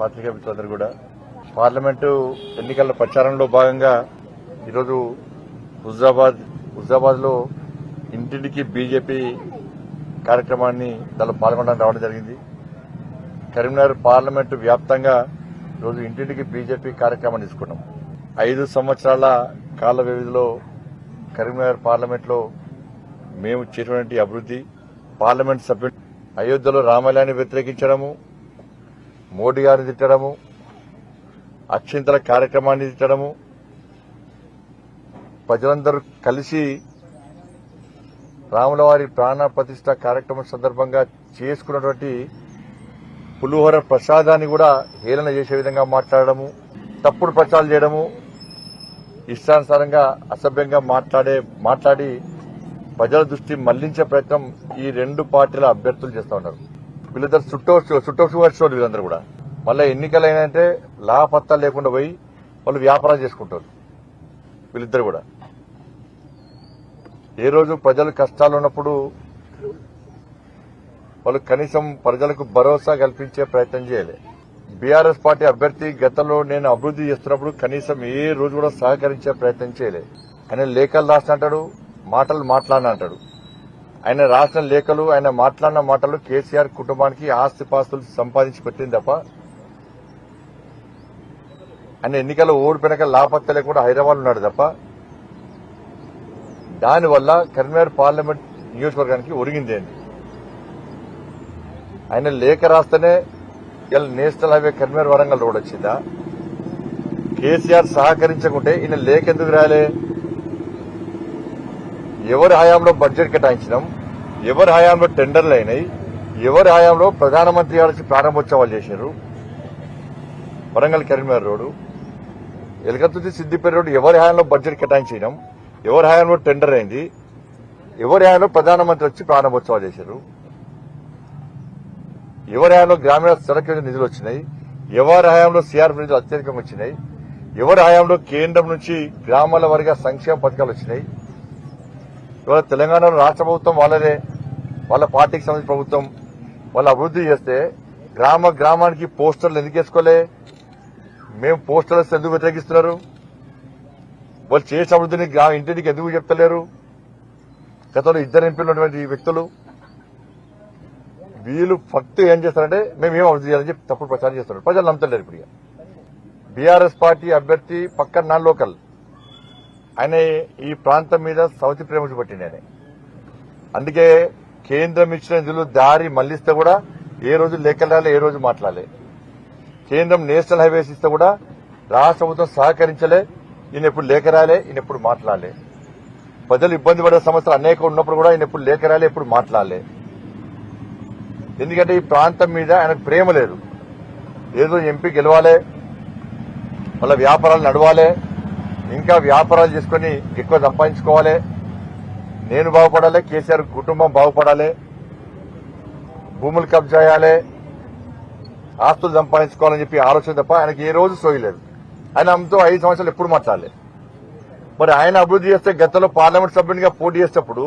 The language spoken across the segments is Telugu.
పాత్రికా మిత్రులందరూ కూడా. పార్లమెంటు ఎన్నికల ప్రచారంలో భాగంగా ఈరోజు హుజాబాద్ హుజాబాద్లో ఇంటింటికి బీజేపీ కార్యక్రమాన్ని దానిలో పాల్గొనడానికి రావడం జరిగింది. కరీంనగర్ పార్లమెంటు వ్యాప్తంగా ఈరోజు ఇంటింటికి బీజేపీ కార్యక్రమాన్ని తీసుకున్నాం. ఐదు సంవత్సరాల కాల వ్యవధిలో కరీంనగర్ పార్లమెంట్లో మేము చేసినటువంటి అభివృద్ధి పార్లమెంట్ సభ్యులు అయోధ్యలో రామాలయాన్ని వ్యతిరేకించడము మోడీ గారిని తిట్టడము అక్షింతల కార్యక్రమాన్ని తిట్టడము ప్రజలందరూ కలిసి రాములవారి ప్రాణ ప్రతిష్ట కార్యక్రమం సందర్భంగా చేసుకున్నటువంటి పులిహోర ప్రసాదాన్ని కూడా హేళన చేసే విధంగా మాట్లాడడము తప్పుడు ప్రచారం చేయడము ఇష్టానుసారంగా అసభ్యంగా మాట్లాడే మాట్లాడి ప్రజల దృష్టి మళ్ళించే ప్రయత్నం ఈ రెండు పార్టీల అభ్యర్థులు చేస్తూ ఉన్నారు. వీళ్ళిద్దరు చుట్టూ చుట్టూ వచ్చేవాళ్ళు వీళ్ళందరూ కూడా. మళ్ళీ ఎన్నికలైనంటే లాపత్తా లేకుండా పోయి వాళ్ళు వ్యాపారాలు చేసుకుంటారు. వీళ్ళిద్దరు కూడా. ఏ రోజు ప్రజలు కష్టాలు ఉన్నప్పుడు వాళ్ళు కనీసం ప్రజలకు భరోసా కల్పించే ప్రయత్నం చేయాలి. బీఆర్ఎస్ పార్టీ అభ్యర్థి గతంలో నేను అభివృద్ధి చేస్తున్నప్పుడు కనీసం ఏ రోజు కూడా సహకరించే ప్రయత్నం చేయలే. ఆయన లేఖలు రాసిన అంటాడు మాటలు మాట్లాడిన అంటాడు ఆయన రాసిన లేఖలు ఆయన మాట్లాడిన మాటలు కేసీఆర్ కుటుంబానికి ఆస్తిపాస్తులు సంపాదించి పెట్టింది తప్ప ఆయన ఎన్నికల్లో ఓడిపోయినాక లాపత్త లేకుండా హైదరాబాద్ ఉన్నాడు తప్ప దానివల్ల కరీంనగర్ పార్లమెంట్ నియోజకవర్గానికి ఒరిగిందేంది ఆయన లేఖ రాస్తేనే ఇలా national highway Karimnagar Warangal road వచ్చిందా? కేసీఆర్ సహకరించకుంటే ఈయన లేఖ ఎందుకు రాలే? ఎవరి హయాంలో బడ్జెట్ కేటాయించినాం ఎవరి హయాంలో టెండర్లు అయినాయి ఎవరి హయాంలో ప్రధానమంత్రి గారి ప్రారంభోత్సవాలు చేశారు. వరంగల్ కరీంనగర్ రోడ్డు ఎలకత్తుది సిద్దిపేట రోడ్డు ఎవరి హయాంలో బడ్జెట్ కేటాయించడం ఎవరి హయాంలో టెండర్ అయింది ఎవరి హయాంలో ప్రధానమంత్రి వచ్చి ప్రారంభోత్సవాలు చేశారు. ఎవరి హయాంలో గ్రామీణ సడక్ యోజన నిధులు వచ్చినాయి ఎవరి హయాంలో సిఆర్ఎఫ్ నిధులు అత్యధికంగా వచ్చినాయి ఎవరి హయాంలో కేంద్రం నుంచి గ్రామాల వారిగా సంక్షేమ పథకాలు వచ్చినాయి ఇవాళ తెలంగాణలో రాష్ట్ర ప్రభుత్వం వాళ్ళదే. వాళ్ళ పార్టీకి సంబంధించిన ప్రభుత్వం. వాళ్ళు అభివృద్ధి చేస్తే గ్రామ గ్రామానికి పోస్టర్లు ఎందుకు వేసుకోలే? మేము పోస్టర్లు ఎందుకు వ్యతిరేకిస్తున్నారు? వాళ్ళు చేసిన అభివృద్ధిని గ్రా- ఇంటింటికి ఎందుకు చెప్తలేరు? గతంలో ఇద్దరు ఎంపీలున్నటువంటి వ్యక్తులు. వీళ్ళు ఫక్త్ ఏం చేస్తారంటే మేము ఏం అభివృద్ధి చేయాలని చెప్పి తప్పుడు ప్రచారం చేస్తున్నారు. ప్రజలు నమ్మతలేరు ఇప్పుడు బీఆర్ఎస్ పార్టీ అభ్యర్థి పక్కన నాన్ లోకల్. ఆయన ఈ ప్రాంతం మీద సౌతి ప్రేమ చూపెట్టింది ఆయన. అందుకే కేంద్రం ఇచ్చిన నిధులు దారి మళ్ళిస్తే కూడా ఏ రోజు లేఖలాలే ఏ రోజు మాట్లాడలే. కేంద్రం నేషనల్ హైవేస్ ఇస్తే కూడా రాష్ట్ర ప్రభుత్వం సహకరించలే ఈయన ఎప్పుడు లేఖ రాలే ఈయన ఎప్పుడు మాట్లాడలే. ప్రజలు ఇబ్బంది పడే సమస్యలు అనేక ఉన్నప్పుడు కూడా ఈయన ఎప్పుడు లేఖ రాలే ఎప్పుడు మాట్లాడలే. ఎందుకంటే ఈ ప్రాంతం మీద ఆయనకు ప్రేమ లేదు. ఏదో ఎంపీ గెలవాలి వాళ్ళ వ్యాపారాలు నడవాలి ఇంకా వ్యాపారాలు చేసుకుని ఎక్కువ సంపాదించుకోవాలి. నేను బాగుపడాలి కేసీఆర్ కుటుంబం బాగుపడాలి భూములు కబ్జాయాలి ఆస్తులు సంపాదించుకోవాలని చెప్పి ఆలోచన తప్ప ఆయనకి ఏ రోజు సోయలేదు ఆయన అమ్మతో ఐదు సంవత్సరాలు ఎప్పుడు మాట్లాడలేదు మరి ఆయన అభివృద్ధి చేస్తే గతంలో పార్లమెంట్ సభ్యునిగా పోటీ చేసేటప్పుడు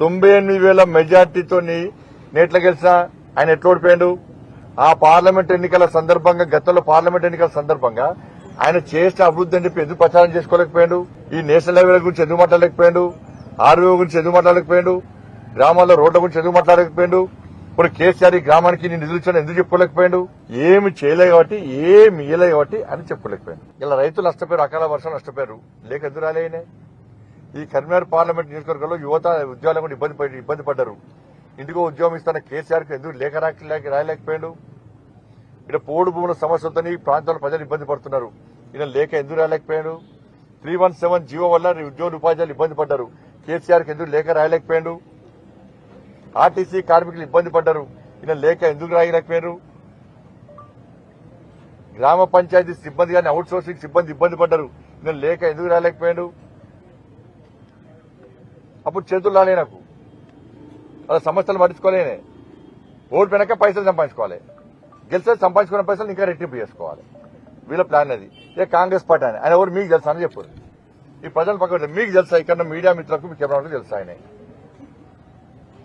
తొంభై ఎనిమిది వేల మెజార్టీతో నేట్ల గెలిచిన ఆయన ఎట్లా ఓడిపోయాడు? ఆ పార్లమెంట్ ఎన్నికల సందర్భంగా గతంలో పార్లమెంట్ ఎన్నికల సందర్భంగా ఆయన చేసిన అభివృద్ధి అని చెప్పి ఎందుకు ప్రచారం చేసుకోలేకపోయాడు? ఈ నేషనల్ హైవేల గురించి ఎందుకు మాట్లాడలేకపోయాడు? ఆర్వీఓ గురించి ఎందుకు మాట్లాడలేకపోయాడు? గ్రామాల్లో రోడ్ల గురించి ఎందుకు మాట్లాడలేకపోయాడు? ఇప్పుడు కేసీఆర్ ఈ గ్రామానికి నేను నిధులు ఇచ్చాను ఎందుకు చెప్పుకోలేకపోయాడు? ఏమి చేయలేదు కాబట్టి ఏమి ఇయ్యలేదు కాబట్టి అని చెప్పుకోలేకపోయాను ఇలా రైతులు నష్టపోయారు అకాల వర్షం నష్టపోయారు. లేక ఎందుకు రాలేనే ఈ కరీంనగర్ పార్లమెంట్ నియోజకవర్గంలో యువత ఉద్యోగాలు కూడా ఇబ్బంది పడి ఇబ్బంది పడ్డారు. ఇంటికో ఉద్యోగం ఇస్తాన కేసీఆర్కి ఎందుకు లేఖ రాక రాయలేకపోయాడు ఇక్కడ పోడు భూముల సమస్యలతో ఈ ప్రాంతంలో ప్రజలు ఇబ్బంది పడుతున్నారు. ఈయన లేక ఎందుకు రాయలేకపోయాడు త్రీ వన్ సెవెన్ జీవో వల్ల ఉద్యోగ ఉపాధ్యాయులు ఇబ్బంది పడ్డారు. కేసీఆర్కి ఎందుకు లేఖ రాయలేకపోయాడు? ఆర్టీసీ కార్మికులు ఇబ్బంది పడ్డారు. ఈయన లేఖ ఎందుకు రాయలేకపోయారు? గ్రామ పంచాయతీ సిబ్బంది కానీ అవుట్ సోర్సింగ్ సిబ్బంది ఇబ్బంది పడ్డారు. ఈయన లేఖ ఎందుకు రాయలేకపోయాడు? అప్పుడు చేతులు రాలే నాకు. వాళ్ళ సమస్యలు పట్టించుకోలేనే. ఓడిపోయినాక పైసలు సంపాదించుకోవాలి. గెలిస్తే సంపాదించుకున్న పైసలు ఇంకా రెట్టింపు చేసుకోవాలి. వీళ్ళ ప్లాన్ అది. ఇక కాంగ్రెస్ పార్టీ ఆయన ఆయన ఎవరు మీకు తెలుసా అని చెప్పారు ఈ ప్రజలు పక్కన మీకు తెలుసా ఇక్కడ మీడియా మిత్రులకు మీకు ఎవరికి తెలుసా ఆయన?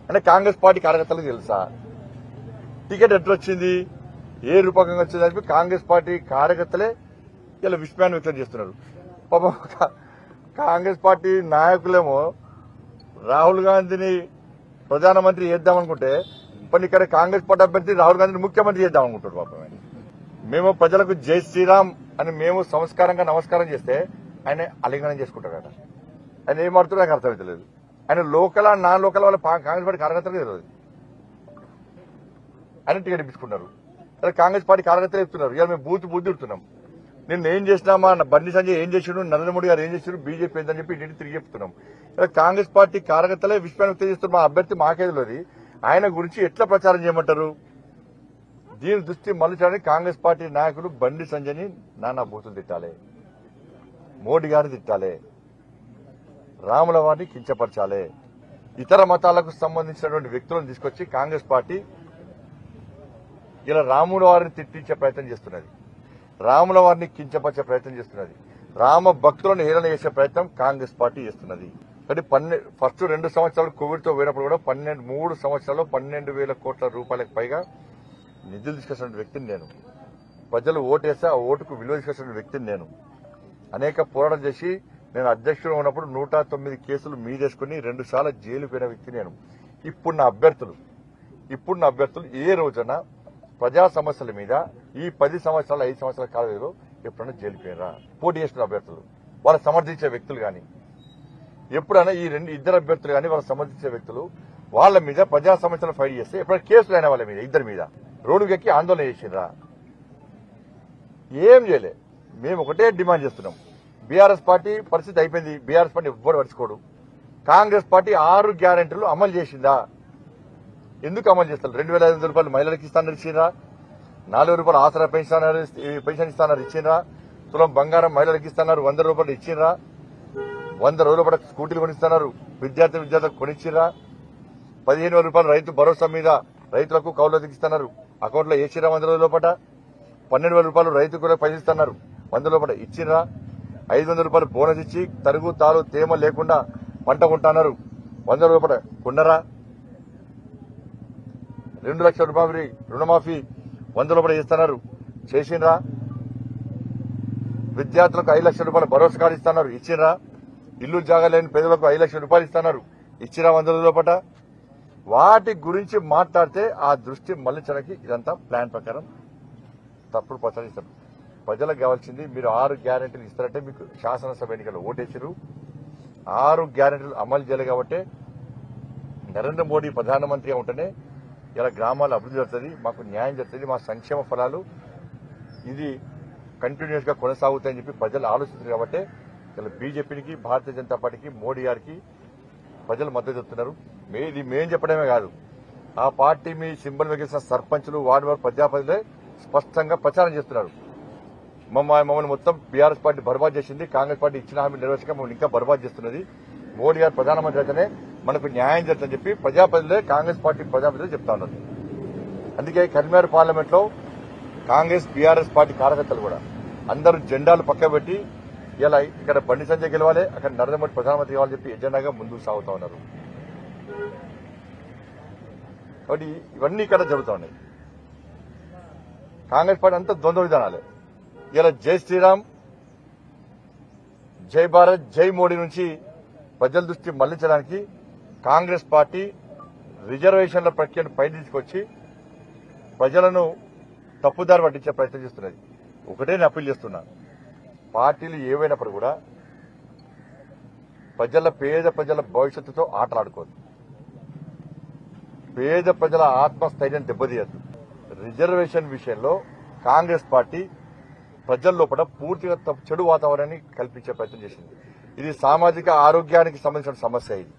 అంటే కాంగ్రెస్ పార్టీ కార్యకర్తలకు తెలుసా? టికెట్ ఎట్లా వచ్చింది? ఏ రూపకంగా వచ్చింది? అని కాంగ్రెస్ పార్టీ కార్యకర్తలే ఇలా విస్మయాన్ని వ్యక్తం చేస్తున్నారు. పాపం కాంగ్రెస్ పార్టీ నాయకులేమో రాహుల్ గాంధీని ప్రధానమంత్రి చేద్దామనుకుంటే పని ఇక్కడ కాంగ్రెస్ పార్టీ అభ్యర్థి రాహుల్ గాంధీని ముఖ్యమంత్రి చేద్దామనుకుంటాడు పాపం మేము ప్రజలకు జై శ్రీరామ్ అని మేము సంస్కారంగా నమస్కారం చేస్తే ఆయన అలింగనం కదా ఆయన ఏం ఆడుతుందో నాకు అర్థమవుతలేదు ఆయన లోకల్ నాన్ లోకల్ వాళ్ళ కాంగ్రెస్ పార్టీ కార్యకర్తలు తెలియదు. ఆయన టికెట్ ఇప్పించుకున్నారు అదే కాంగ్రెస్ పార్టీ కార్యకర్తలు చెప్తున్నారు. ఇవాళ మేము బూత్ బుద్ధి తిడుతున్నాం. నిన్న ఏం చేసినామా బండి సంజయ్ ఏం చేసిండు? నరేంద్ర మోడీ గారు ఏం చేసిండు? బీజేపీ ఏందని చెప్పి ఇంటికి తిరిగి చెప్తున్నాం. ఇలా కాంగ్రెస్ పార్టీ కార్యకర్తలే విశ్వాన్ని వ్యక్తం చేస్తున్నారు మా అభ్యర్థి మాకేదిలోది ఆయన గురించి ఎట్లా ప్రచారం చేయమంటారు? దీని దృష్టి మళ్ళీ కాంగ్రెస్ పార్టీ నాయకులు బండి సంజయ్ని నానా బూతులు తిట్టాలి. మోడీ గారిని తిట్టాలి. రాముల వారిని కించపరచాలి. ఇతర మతాలకు సంబంధించినటువంటి వ్యక్తులను తీసుకొచ్చి కాంగ్రెస్ పార్టీ ఇలా రాముల వారిని తిట్టించే ప్రయత్నం చేస్తున్నది. రాముల వారిని కించపరిచే ప్రయత్నం చేస్తున్నది. రామ భక్తులను హేళన చేసే ప్రయత్నం కాంగ్రెస్ పార్టీ చేస్తున్నది. కానీ పన్నె ఫస్ట్ రెండు సంవత్సరాలు కోవిడ్తో పోయినప్పుడు కూడా పన్నెండు మూడు సంవత్సరాల్లో పన్నెండు వేల కోట్ల రూపాయలకు పైగా నిధులు తీసుకొచ్చిన వ్యక్తిని నేను. ప్రజలు ఓటేస్తే ఆ ఓటుకు విలువ తీసుకొచ్చిన వ్యక్తిని నేను. అనేక పోరాటం చేసి నేను అధ్యక్షుడు ఉన్నప్పుడు నూట తొమ్మిది కేసులు మీదేసుకుని రెండు సార్లు జైలు పోయిన వ్యక్తి నేను. ఇప్పుడు నా అభ్యర్థులు. ఇప్పుడు నా అభ్యర్థులు ఏ రోజున ప్రజా సమస్యల మీద ఈ పది సంవత్సరాలు ఐదు సంవత్సరాల కాలేజీలో ఎప్పుడైనా జైలు పోయినరా? పోటీ చేస్తున్న అభ్యర్థులు. వాళ్ళు సమర్థించే వ్యక్తులు కానీ. ఎప్పుడైనా ఈ రెండు ఇద్దరు అభ్యర్థులు కానీ వాళ్ళు సమర్థించే వ్యక్తులు వాళ్ళ మీద ప్రజా సమస్యలు ఫైట్ చేస్తే ఎప్పుడైనా కేసులు అయిన వాళ్ళ మీద ఇద్దరి మీద. రోడ్డుకి ఎక్కి ఆందోళన చేసిండ్రా. ఏం చేయలే. మేము ఒకటే డిమాండ్ చేస్తున్నాం. బీఆర్ఎస్ పార్టీ పరిస్థితి అయిపోయింది. బీఆర్ఎస్ పార్టీ ఎవ్వరు పరుచుకోడు కాంగ్రెస్ పార్టీ ఆరు గ్యారెంటీలు అమలు చేసిందా? ఎందుకు అమలు చేస్తారు? రెండు వేల ఐదు వందల రూపాయలు మహిళలకు ఇస్తానని ఇచ్చిండ్రా? నాలుగు రూపాయలు ఆసరా పెన్షన్ పెన్షన్ ఇస్తానని ఇచ్చిండ్రా? తులం బంగారం మహిళలకు ఇస్తున్నారు వంద రూపాయలు ఇచ్చిండ్రా? వంద రోజుల పాటు స్కూటీలు కొనిస్తున్నారు విద్యార్థి విద్యార్థులకు కొనిచ్చిరా పదిహేను వేల రూపాయలు రైతు భరోసా మీద రైతులకు కౌలు ఇస్తున్నారు అకౌంట్లో వేసిరా వంద రోజుల లోపల పన్నెండు వేల రూపాయలు రైతు కూడా పైసలు వంద లోపల ఇచ్చిరా? ఐదు వందల రూపాయలు బోనస్ ఇచ్చి తరుగు తాలు తేమ లేకుండా పంట కొంటున్నారు. వంద రూపాయలు కొన్నరా? రెండు లక్షల రూపాయలు రుణమాఫీ వంద రూపాయలు ఇస్తున్నారు చేసిండ్రా? విద్యార్థులకు ఐదు లక్షల రూపాయలు భరోసా కార్డు ఇస్తున్నారు. ఇచ్చిరా ఇల్లు జాగా లేని పేదలకు ఐదు లక్షల రూపాయలు ఇస్తున్నారు. ఇచ్చిరా వంద రోజుల లోపట? వాటి గురించి మాట్లాడితే ఆ దృష్టి మళ్ళించడానికి ఇదంతా ప్లాన్ ప్రకారం తప్పుడు ప్రచారం ప్రజలకు కావాల్సింది మీరు ఆరు గ్యారెంటీలు ఇస్తారంటే మీకు శాసనసభ ఎన్నికలు ఓటేసారు ఆరు గ్యారెంటీలు అమలు చేయాలి కాబట్టి నరేంద్ర మోడీ ప్రధానమంత్రిగా ఉంటేనే ఇలా గ్రామాలు అభివృద్ధి జరుగుతుంది మాకు న్యాయం జరుగుతుంది మా సంక్షేమ ఫలాలు ఇది కంటిన్యూస్గా కొనసాగుతాయని చెప్పి ప్రజలు ఆలోచిస్తారు కాబట్టి ఇలా బీజేపీకి భారతీయ జనతా పార్టీకి మోడీ గారికి ప్రజలు మద్దతు చెప్తున్నారు. మే ఇది మేం చెప్పడమే కాదు. ఆ పార్టీ మీ సింబల్ వెగిసిన సర్పంచులు వార్డు వారు ప్రజాపతిలే స్పష్టంగా ప్రచారం చేస్తున్నారు. మమ్మ మమ్మల్ని మొత్తం బీఆర్ఎస్ పార్టీ బర్బాద్ చేసింది కాంగ్రెస్ పార్టీ ఇచ్చిన హామీ నెరవేర్చక మమ్మల్ని ఇంకా బర్బాద్ చేస్తున్నది. మోడీ గారు ప్రధానమంత్రి అయితేనే మనకు న్యాయం జరుగుతుందని చెప్పి ప్రజాపతిలే కాంగ్రెస్ పార్టీ ప్రజాపతిలో చెప్తా ఉన్నారు. అందుకే కరీంనగర్ పార్లమెంట్లో కాంగ్రెస్ బీఆర్ఎస్ పార్టీ కార్యకర్తలు కూడా అందరూ జెండాలు పక్కబెట్టి ఇలా ఇక్కడ బండి సంజయ్ గెలవాలి అక్కడ నరేంద్ర మోడీ ప్రధానమంత్రి కావాలని చెప్పి ఎజెండాగా ముందుకు సాగుతా ఉన్నారు. కాబట్టి ఇవన్నీ ఇక్కడ జరుగుతూ ఉన్నాయి కాంగ్రెస్ పార్టీ అంతా ద్వంద్వ విధానాలే. ఇలా జై శ్రీరామ్ జై భారత్ జై మోడీ నుంచి ప్రజల దృష్టి మళ్ళించడానికి కాంగ్రెస్ పార్టీ రిజర్వేషన్ల ప్రక్రియను పై తీసుకొచ్చి ప్రజలను తప్పుదారి పట్టించే ప్రయత్నం చేస్తున్నది. ఒకటే నేను అప్పీల్ చేస్తున్నా. పార్టీలు ఏవైనప్పుడు కూడా ప్రజల పేద ప్రజల భవిష్యత్తుతో ఆటలాడుకోదు పేద ప్రజల ఆత్మస్థైర్యం దెబ్బతీయద్దు. రిజర్వేషన్ విషయంలో కాంగ్రెస్ పార్టీ ప్రజల లోపల పూర్తిగా చెడు వాతావరణాన్ని కల్పించే ప్రయత్నం చేసింది. ఇది సామాజిక ఆరోగ్యానికి సంబంధించిన సమస్య ఇది.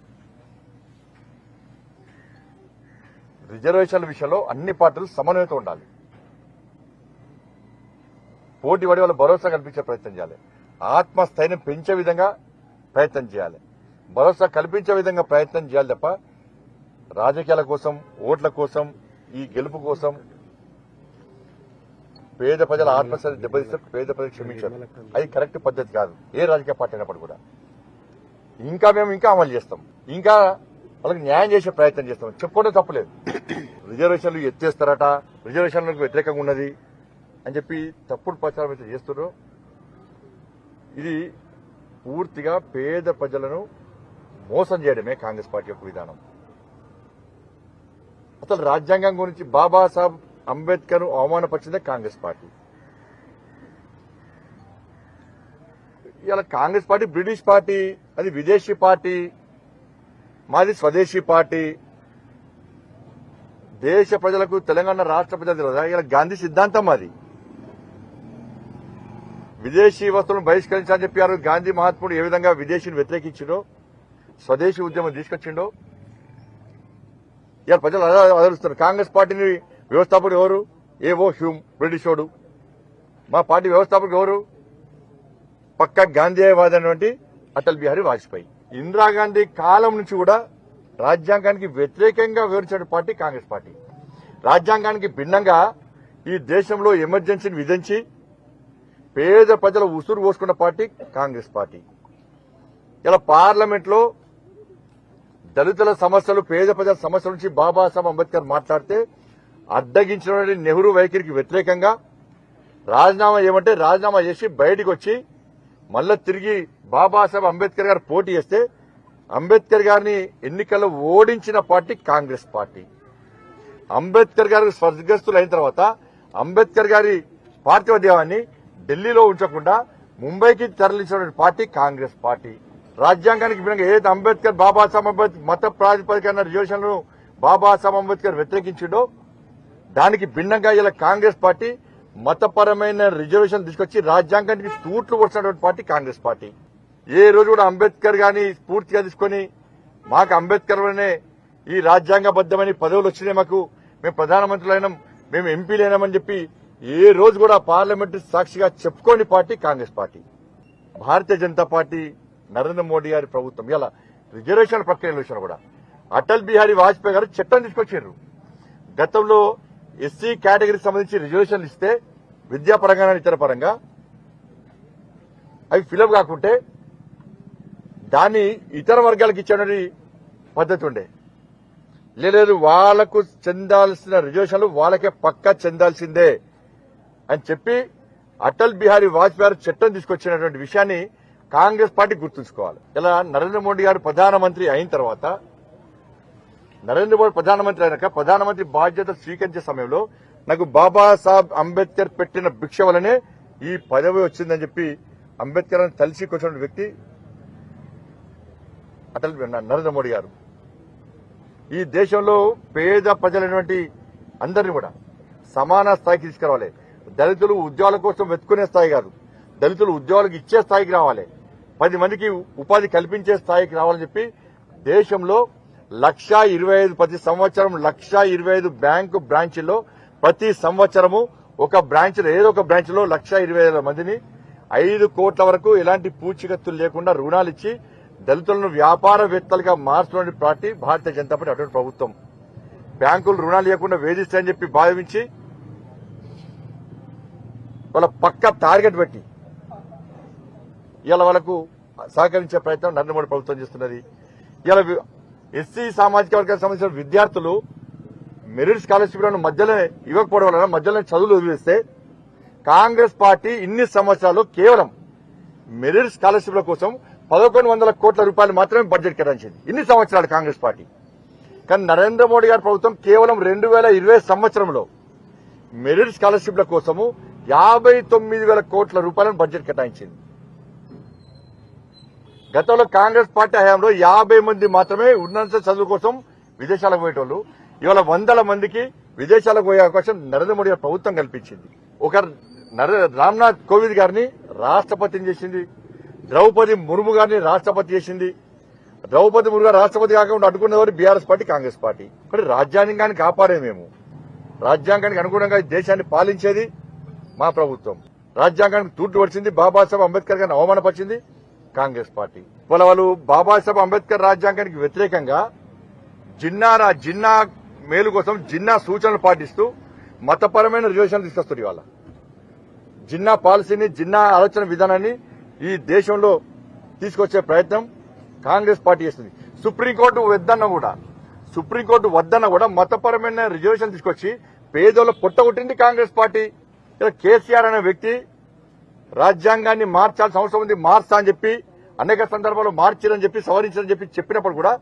రిజర్వేషన్ల విషయంలో అన్ని పార్టీలు సమన్వయత ఉండాలి. పోటీ పడి వాళ్ళ భరోసా కల్పించే ప్రయత్నం చేయాలి. ఆత్మస్థైర్యం పెంచే విధంగా ప్రయత్నం చేయాలి. భరోసా కల్పించే విధంగా ప్రయత్నం చేయాలి తప్ప రాజకీయాల కోసం ఓట్ల కోసం ఈ గెలుపు కోసం పేద ప్రజల ఆత్మస్థైర్యం దెబ్బతీస్తే పేద ప్రజలు క్షమించారు. అది కరెక్ట్ పద్ధతి కాదు. ఏ రాజకీయ పార్టీ అయినప్పుడు కూడా. ఇంకా మేము ఇంకా అమలు చేస్తాం. ఇంకా వాళ్ళకి న్యాయం చేసే ప్రయత్నం చేస్తాం. చెప్పుకోవడం తప్పలేదు. రిజర్వేషన్లు ఎత్తేస్తారట. రిజర్వేషన్లకు వ్యతిరేకంగా ఉన్నది అని చెప్పి తప్పుడు ప్రచారం అయితే చేస్తున్నారు ఇది పూర్తిగా పేద ప్రజలను మోసం చేయడమే కాంగ్రెస్ పార్టీ యొక్క విధానం. అసలు రాజ్యాంగం గురించి బాబాసాహెబ్ అంబేద్కర్ అవమానపరిచిందే కాంగ్రెస్ పార్టీ. ఇలా కాంగ్రెస్ పార్టీ బ్రిటిష్ పార్టీ అది విదేశీ పార్టీ మాది స్వదేశీ పార్టీ. దేశ ప్రజలకు తెలంగాణ రాష్ట్ర ప్రజలు ఇలా గాంధీ సిద్ధాంతం అది విదేశీ వస్తువులను బహిష్కరించాలని చెప్పారు గాంధీ మహాత్ముడు ఏ విధంగా విదేశీని వ్యతిరేకించిండో స్వదేశీ ఉద్యమం తీసుకొచ్చిండో ఇవాళ ప్రజలు అదే ఆదరిస్తున్నారు కాంగ్రెస్ పార్టీని వ్యవస్థాపకుడు ఎవరు? ఏవో హ్యూమ్ బ్రిటిషోడు. మా పార్టీ వ్యవస్థాపకుడు ఎవరు? పక్క గాంధీవాది అనేటువంటి అటల్ బిహారీ వాజ్పేయి. ఇందిరాగాంధీ కాలం నుంచి కూడా రాజ్యాంగానికి వ్యతిరేకంగా వివరించిన పార్టీ కాంగ్రెస్ పార్టీ. రాజ్యాంగానికి భిన్నంగా ఈ దేశంలో ఎమర్జెన్సీని విధించి పేద ప్రజల ఉసురు పోసుకున్న పార్టీ కాంగ్రెస్ పార్టీ. ఇలా పార్లమెంట్లో దళితుల సమస్యలు పేద ప్రజల సమస్యల నుంచి బాబాసాహెబ్ అంబేద్కర్ మాట్లాడితే అడ్డగించిన నెహ్రూ వైఖరికి వ్యతిరేకంగా రాజీనామా ఏమంటే రాజీనామా చేసి బయటకు వచ్చి మళ్ళా తిరిగి బాబాసాహెబ్ అంబేద్కర్ గారు పోటీ చేస్తే అంబేద్కర్ గారిని ఎన్నికల్లో ఓడించిన పార్టీ కాంగ్రెస్ పార్టీ. అంబేద్కర్ గారు స్వర్గస్థులు అయిన తర్వాత అంబేద్కర్ గారి పార్థివ దేవాన్ని ఢిల్లీలో ఉంచకుండా ముంబైకి తరలించిన పార్టీ కాంగ్రెస్ పార్టీ. రాజ్యాంగానికి భిన్నంగా ఏదైతే అంబేద్కర్ బాబాసాహెబ్ అంబేద్కర్ మత ప్రాతిపదికన రిజర్వేషన్లను బాబాసాహెబ్ అంబేద్కర్ వ్యతిరేకించిండో దానికి భిన్నంగా ఇలా కాంగ్రెస్ పార్టీ మతపరమైన రిజర్వేషన్ తీసుకొచ్చి రాజ్యాంగానికి తూట్లు వచ్చినటువంటి పార్టీ కాంగ్రెస్ పార్టీ. ఏ రోజు కూడా అంబేద్కర్ గాని స్ఫూర్తిగా తీసుకొని మాకు అంబేద్కర్ వల్లనే ఈ రాజ్యాంగబద్దమైన పదవులు వచ్చినాయి మాకు. మేము ప్రధానమంత్రులైనాం మేము ఎంపీలైనామని చెప్పి ఏ రోజు కూడా పార్లమెంటు సాక్షిగా చెప్పుకోని party Congress party. Bharatiya Janata party Narendra Modi గారి ప్రభుత్వం. ఇలా రిజర్వేషన్ ప్రక్రియలు విషయంలో కూడా. అటల్ బిహారీ వాజ్పేయి గారు చట్టం తీసుకొచ్చారు. గతంలో ఎస్సీ కేటగిరీకి సంబంధించి రిజర్వేషన్లు ఇస్తే విద్యాపరంగా ఇతర పరంగా అవి ఫిలప్ కాకుంటే దాన్ని ఇతర వర్గాలకు ఇచ్చేటువంటి పద్ధతి ఉండే. లేదు వాళ్ళకు చెందాల్సిన రిజర్వేషన్లు వాళ్ళకే పక్కా చెందాల్సిందే అని చెప్పి అటల్ బిహారీ వాజ్పేయి గారు చట్టం తీసుకొచ్చినటువంటి విషయాన్ని కాంగ్రెస్ పార్టీ గుర్తుంచుకోవాలి. ఇలా నరేంద్ర మోడీ గారు ప్రధానమంత్రి అయిన తర్వాత నరేంద్ర మోడీ ప్రధానమంత్రి అయినాక ప్రధానమంత్రి బాధ్యత స్వీకరించే సమయంలో నాకు బాబాసాహెబ్ అంబేద్కర్ పెట్టిన భిక్ష వలనే ఈ పదవి వచ్చిందని చెప్పి అంబేద్కర్ అని తలిసి కూర్చున్న వ్యక్తి అటల్ నరేంద్ర మోడీ గారు. ఈ దేశంలో పేద ప్రజలైనటువంటి అందరిని కూడా సమాన స్థాయికి తీసుకురావాలి. దళితులు ఉద్యోగాల కోసం వెతుకునే స్థాయి కాదు. దళితులు ఉద్యోగాలకు ఇచ్చే స్థాయికి రావాలి. పది మందికి ఉపాధి కల్పించే స్థాయికి రావాలని చెప్పి దేశంలో లక్షా ఇరవై ఐదు ప్రతి సంవత్సరం లక్షా ఇరవై ఐదు బ్యాంకు బ్రాంచీల్లో ప్రతి సంవత్సరము ఒక బ్రాంచ్ ఏదో ఒక బ్రాంచ్లో లక్షా ఇరవై ఐదు మందిని ఐదు కోట్ల వరకు ఎలాంటి పూచికత్తులు లేకుండా రుణాలు ఇచ్చి దళితులను వ్యాపారవేత్తలుగా మార్చుకునే పార్టీ భారతీయ జనతా పార్టీ అటువంటి ప్రభుత్వం. బ్యాంకులు రుణాలు లేకుండా వేధిస్తాయని చెప్పి భావించి వాళ్ళ పక్క టార్గెట్ పెట్టి ఇలా వాళ్ళకు సహకరించే ప్రయత్నం నరేంద్ర మోడీ ప్రభుత్వం చేస్తున్నది. ఇలా ఎస్సీ సామాజిక వర్గానికి సంబంధించిన విద్యార్థులు మెరిట్ స్కాలర్షిప్లను మధ్యలో ఇవ్వకపోవడం వలన మధ్యలో చదువులు వదిలేస్తే కాంగ్రెస్ పార్టీ ఇన్ని సంవత్సరాలు కేవలం మెరిట్ స్కాలర్షిప్ల కోసం పదకొండు వందల కోట్ల రూపాయలు మాత్రమే బడ్జెట్ కేటాయించింది. ఇన్ని సంవత్సరాలు కాంగ్రెస్ పార్టీ. కానీ నరేంద్ర మోడీ గారి ప్రభుత్వం కేవలం రెండు వేల ఇరవై సంవత్సరంలో మెరిట్ స్కాలర్షిప్ల కోసము యాభై తొమ్మిది వేల కోట్ల రూపాయలను బడ్జెట్ కేటాయించింది. గతంలో కాంగ్రెస్ పార్టీ హయాంలో యాభై మంది మాత్రమే ఉన్నత చదువు కోసం విదేశాలకు పోయేటోళ్ళు. ఇవాళ వందల మందికి విదేశాలకు పోయే అవకాశం నరేంద్ర మోడీ ప్రభుత్వం కల్పించింది. ఒక నరే- రామ్నాథ్ కోవింద్ గారిని రాష్ట్రపతిని చేసింది. ద్రౌపది ముర్ము గారిని రాష్ట్రపతి చేసింది. ద్రౌపది ముర్ము గారు రాష్ట్రపతి కాకుండా అడ్డుకున్నవారు బీఆర్ఎస్ పార్టీ కాంగ్రెస్ పార్టీ. కానీ రాజ్యాంగాన్ని కాపాడే మేము. రాజ్యాంగానికి అనుగుణంగా దేశాన్ని పాలించేది మా ప్రభుత్వం. రాజ్యాంగానికి తూట్లు పడిచింది బాబాసాహెబ్ అంబేద్కర్ గారిని అవమానపరిచింది. కాంగ్రెస్ పార్టీ. ఇవాళ వాళ్ళు బాబాసాహెబ్ అంబేద్కర్ రాజ్యాంగానికి వ్యతిరేకంగా జిన్నా జిన్నా మేలు కోసం జిన్నా సూచనలు పాటిస్తూ మతపరమైన రిజర్వేషన్ తీసుకొస్తారు ఇవాళ. జిన్నా పాలసీని జిన్నా ఆలోచన విధానాన్ని ఈ దేశంలో తీసుకొచ్చే ప్రయత్నం కాంగ్రెస్ పార్టీ చేస్తుంది. సుప్రీంకోర్టు వద్దన్న కూడా సుప్రీంకోర్టు వద్దన్న కూడా మతపరమైన రిజర్వేషన్ తీసుకొచ్చి పేదోళ్ళ పుట్టగొట్టింది కాంగ్రెస్ పార్టీ. ఇలా కేసీఆర్ అనే వ్యక్తి రాజ్యాంగాన్ని మార్చాల్సిన అవసరం ఉంది మార్చా అని చెప్పి అనేక సందర్భాల్లో మార్చిరని చెప్పి సవరించారని చెప్పి చెప్పినప్పుడు కూడా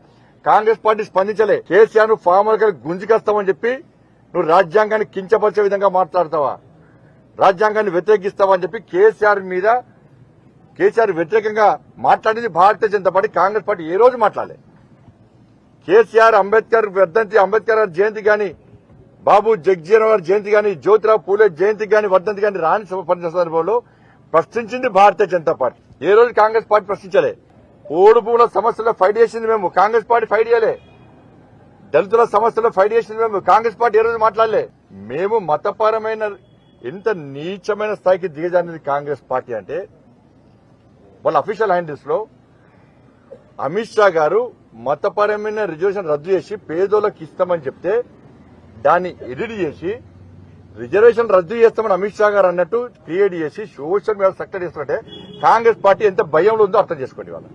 కాంగ్రెస్ పార్టీ స్పందించలే. కేసీఆర్ను ఫార్మర్గా గుంజుకొస్తామని చెప్పి నువ్వు రాజ్యాంగాన్ని కించపరిచే విధంగా మాట్లాడతావా? రాజ్యాంగాన్ని వ్యతిరేకిస్తావా అని చెప్పి కేసీఆర్ మీద కేసీఆర్ వ్యతిరేకంగా మాట్లాడింది భారతీయ జనతా పార్టీ కాంగ్రెస్ పార్టీ ఏ రోజు మాట్లాడలే. కేసీఆర్ అంబేద్కర్ వర్ధంతి అంబేద్కర్ జయంతి గాని బాబు జగ్జీవన్ గారి జయంతి గాని జ్యోతిరావు పూలే జయంతి గాని వర్ధంతి గాని రాని సభ సందర్భంలో ప్రశ్నించింది భారతీయ జనతా పార్టీ. ఏ రోజు కాంగ్రెస్ పార్టీ ప్రశ్నించలే? ఓడు భూముల సమస్యలో ఫైట్ చేసింది మేము. కాంగ్రెస్ పార్టీ ఫైట్ చేయలే. దళితుల సమస్యలో ఫైట్ చేసింది మేము. కాంగ్రెస్ పార్టీ ఏ రోజు మాట్లాడలే? మేము మతపరమైన ఎంత నీచమైన స్థాయికి దిగజారినది కాంగ్రెస్ పార్టీ అంటే వాళ్ళ అఫీషియల్ హ్యాండిల్స్లో అమిత్ షా గారు మతపరమైన రిజర్వేషన్ రద్దు చేసి పేదోళ్ళకి ఇస్తామని చెప్తే దాన్ని ఎడిట్ చేసి రిజర్వేషన్ రద్దు చేస్తామని అమిత్ షా గారు అన్నట్టు క్రియేట్ చేసి సోషల్ మీడియా సెక్టర్ చేస్తుంటే కాంగ్రెస్ పార్టీ ఎంత భయంలో ఉందో అర్థం చేసుకోండి వాళ్ళ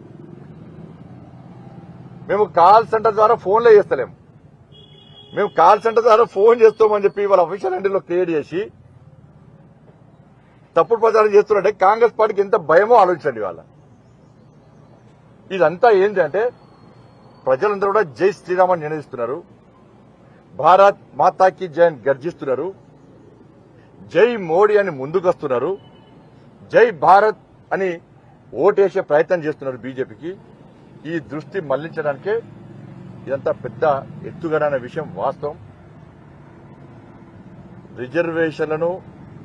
మేము కాల్ సెంటర్ ద్వారా ఫోన్లో చేస్తలేము. మేము కాల్ సెంటర్ ద్వారా ఫోన్ చేస్తామని చెప్పి వాళ్ళ అఫీషియల్ హ్యాండిల్లో క్రియేట్ చేసి తప్పుడు ప్రచారం చేస్తున్నట్టే కాంగ్రెస్ పార్టీకి ఎంత భయమో ఆలోచించండి వాళ్ళ ఇదంతా ఏంటి అంటే ప్రజలందరూ కూడా జై శ్రీరామ్ అని నిర్ణయిస్తున్నారు. భారత్ మాతాకి జై అని గర్జిస్తున్నారు. జై మోడీ అని ముందుకొస్తున్నారు. జై భారత్ అని ఓటేసే ప్రయత్నం చేస్తున్నారు బీజేపీకి. ఈ దృష్టి మళ్ళించడానికే ఇదంతా పెద్ద ఎత్తుగడ విషయం వాస్తవం. రిజర్వేషన్లను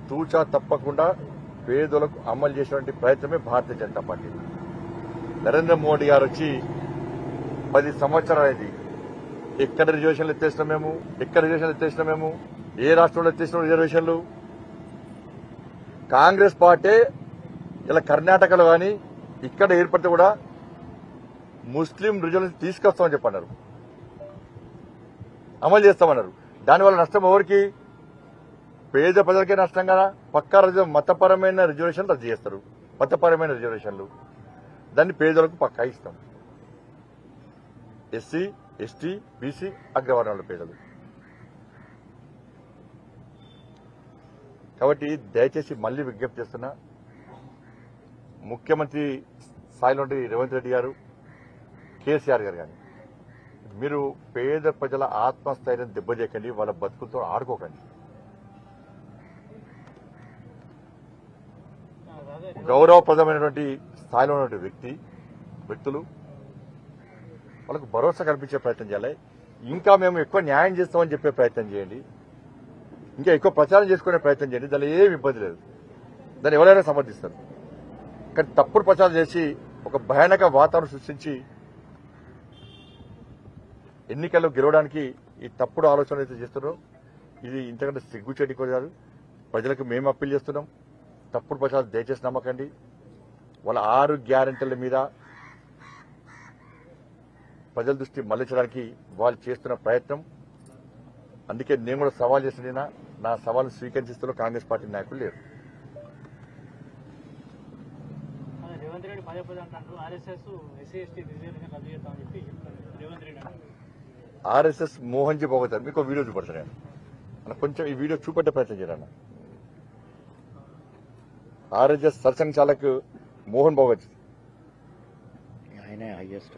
తూచా తప్పకుండా పేదలకు అమలు చేసేటువంటి ప్రయత్నమే భారతీయ జనతా పార్టీ. నరేంద్ర మోడీ గారు వచ్చి పది సంవత్సరాలైంది ఎక్కడ రిజర్వేషన్లు ఎత్తేసినాం మేము? ఎక్కడ రిజర్వేషన్లు ఎత్తేసినాం మేము? ఏ రాష్ట్రంలో ఎత్తేసినాం రిజర్వేషన్లు? కాంగ్రెస్ పార్టీ ఇలా కర్ణాటకలో కానీ ఇక్కడ ఏర్పడితే కూడా ముస్లిం రిజర్వేషన్ తీసుకొస్తామని చెప్పన్నారు. అమలు చేస్తామన్నారు. దానివల్ల నష్టం ఎవరికి? పేద ప్రజలకే నష్టం కదా. పక్కా రిజర్వ్ మతపరమైన రిజర్వేషన్ రద్దు చేస్తారు. మతపరమైన రిజర్వేషన్లు. దాన్ని పేదలకు పక్కా ఇస్తాం. ఎస్సీ ఎస్టీ బీసీ అగ్రవర్ణాల పేదలు. కాబట్టి దయచేసి మళ్ళీ విజ్ఞప్తి చేస్తున్నా ముఖ్యమంత్రి స్థాయిలో రేవంత్ రెడ్డి గారు కేసీఆర్ గారు కానీ మీరు పేద ప్రజల ఆత్మస్థైర్యం దెబ్బతీయకండి వాళ్ళ బతుకులతో ఆడుకోకండి. గౌరవప్రదమైనటువంటి స్థాయిలో ఉన్నటువంటి వ్యక్తి వ్యక్తులు వాళ్ళకు భరోసా కల్పించే ప్రయత్నం చేయాలి. ఇంకా మేము ఎక్కువ న్యాయం చేస్తామని చెప్పే ప్రయత్నం చేయండి. ఇంకా ఎక్కువ ప్రచారం చేసుకునే ప్రయత్నం చేయండి. దానిలో ఏమి ఇబ్బంది లేదు. దాన్ని ఎవరైనా సమర్థిస్తారు. కానీ తప్పుడు ప్రచారం చేసి ఒక భయానక వాతావరణం సృష్టించి ఎన్నికల్లో గెలవడానికి ఈ తప్పుడు ఆలోచన అయితే చేస్తున్నారో. ఇది ఇంతకంటే సిగ్గుచేటి కూడా కాదు. ప్రజలకు మేము అప్పీల్ చేస్తున్నాం. తప్పుడు ప్రచారం దయచేసి నమ్మకండి. వాళ్ళ ఆరు గ్యారెంటీల మీద ప్రజల దృష్టి మళ్ళించడానికి వాళ్ళు చేస్తున్న ప్రయత్నం అందుకే నేను కూడా సవాల్ చేసిన నా సవాల్ స్వీకరిస్తున్న కాంగ్రెస్ పార్టీ నాయకులు లేరు. ఆర్ఎస్ఎస్ ఎస్సీ ఎస్టీ రిజర్వేషన్ రద్దు చేస్తామని చెప్పి చెప్తారు రేవంత్ రెడ్డి అంటారు ఆర్ఎస్ఎస్ మోహన్ జీ భగవత్ మీకు ఒక వీడియో చూపడతాను నేను. కొంచెం ఈ వీడియో చూపెట్టే ప్రయత్నం చేయాలన్న ఆర్ఎస్ఎస్ సర్సంఘ్ చాలక్ మోహన్ భగవత్ ఆయనే హైయెస్ట్